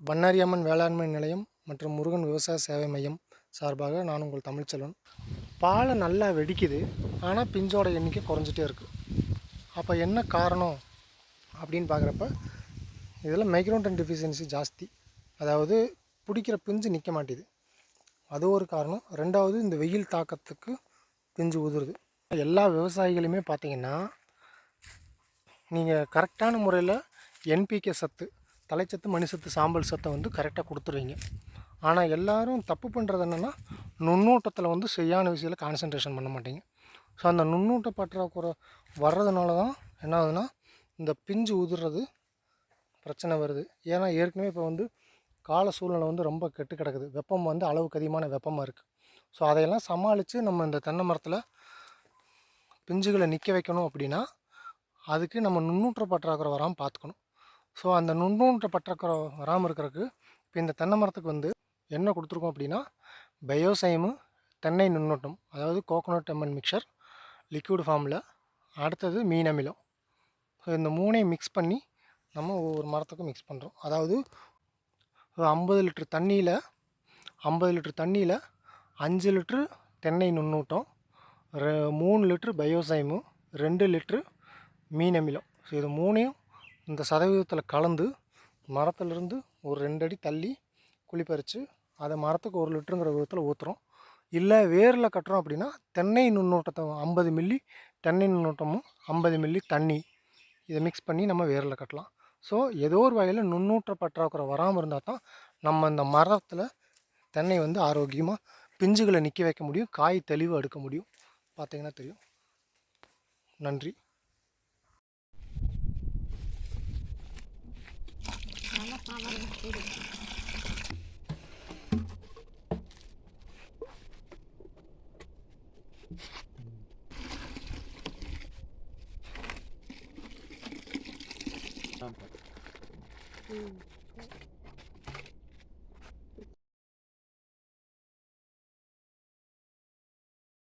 பண்ணாரியம்மன் வேளாண்மை நிலையம் மற்றும் முருகன் விவசாய சேவை மையம் சார்பாக நான் உங்கள் தமிழ்ச்செல்வன். பாலை நல்லா வெடிக்குது ஆனால் பிஞ்சோட எண்ணிக்கை குறைஞ்சிட்டே இருக்குது அப்போ என்ன காரணம் அப்படின்னு பார்க்குறப்ப இதில் மைக்ரோன்டன் டிஃபிஷியன்சி ஜாஸ்தி. அதாவது பிடிக்கிற பிஞ்சு நிற்க மாட்டேது. அது ஒரு காரணம். ரெண்டாவது இந்த வெயில் தாக்கத்துக்கு பிஞ்சு உதிருது. எல்லா விவசாயிகளுமே பார்த்தீங்கன்னா நீங்கள் கரெக்டான முறையில் என்பிகே சத்து தலைச்சத்து மணிசத்து சாம்பல் சத்தை வந்து கரெக்டாக கொடுத்துருவீங்க. ஆனால் எல்லாரும் தப்பு பண்ணுறது என்னென்னா நுண்ணூட்டத்தில் வந்து சரியான விஷயத்தில் கான்சன்ட்ரேஷன் பண்ண மாட்டீங்க. ஸோ அந்த நுண்ணூட்ட பற்றாக்குறை வர்றதுனால தான் என்ன ஆகுதுன்னா இந்த பிஞ்சு உதிர்றது பிரச்சனை வருது. ஏன்னா ஏற்கனவே இப்போ வந்து கால சூழ்நிலை வந்து ரொம்ப கெட்டு கிடக்குது. வெப்பம் வந்து அளவுக்கு அதிகமான வெப்பமாக இருக்குது ஸோ அதையெல்லாம் சமாளித்து நம்ம இந்த தென்னை மரத்தில் பிஞ்சுகளை நிற்க வைக்கணும் அப்படின்னா அதுக்கு நம்ம நுண்ணூற்ற பற்றாக்குறை வராமல் பார்த்துக்கணும் ஸோ அந்த நுண்ணூன்ற பற்றாக்குறை வராமல் இருக்கிறதுக்கு இப்போ இந்த தென்னை மரத்துக்கு வந்து என்ன கொடுத்துருக்கோம் அப்படின்னா பயோசைமு தென்னை நுண்ணூட்டம் அதாவது கோகோனட் எம்மன் மிக்சர் லிக்விட் ஃபார்மில் அடுத்தது மீன் அமிலம். ஸோ இந்த மூணையும் மிக்ஸ் பண்ணி நம்ம ஒவ்வொரு மரத்துக்கும் மிக்ஸ் பண்ணுறோம் அதாவது ஐம்பது லிட்டர் தண்ணியில் ஐம்பது லிட்டர் தண்ணியில் அஞ்சு லிட்ரு தென்னை நுண்ணூட்டம் ரெ மூணு லிட்ரு பயோசைமு ரெண்டு லிட்ரு மீன் அமிலம். ஸோ இது மூணையும் இந்த சதவீதத்தில் கலந்து மரத்துலேருந்து ஒரு ரெண்டு அடி தள்ளி குழி பறித்து அதை மரத்துக்கு ஒரு லிட்டருங்கிற விதத்தில் ஊற்றுறோம் இல்லை வேரில் கட்டுறோம் அப்படின்னா தென்னை நுண்ணூட்டத்தை ஐம்பது மில்லி தென்னை நுண்ணூட்டமும் ஐம்பது மில்லி தண்ணி. இதை மிக்ஸ் பண்ணி நம்ம வேரில் கட்டலாம். ஸோ ஏதோ ஒரு வகையில் நுண்ணூற்ற பற்றாக்குறை வராமல் இருந்தால் தான் நம்ம இந்த மரத்தில் தென்னை வந்து ஆரோக்கியமாக பிஞ்சுகளை நிற்க வைக்க முடியும் காய் தெளிவு எடுக்க முடியும். பார்த்தீங்கன்னா தெரியும். நன்றி. 아 맞아 여기 다음 음.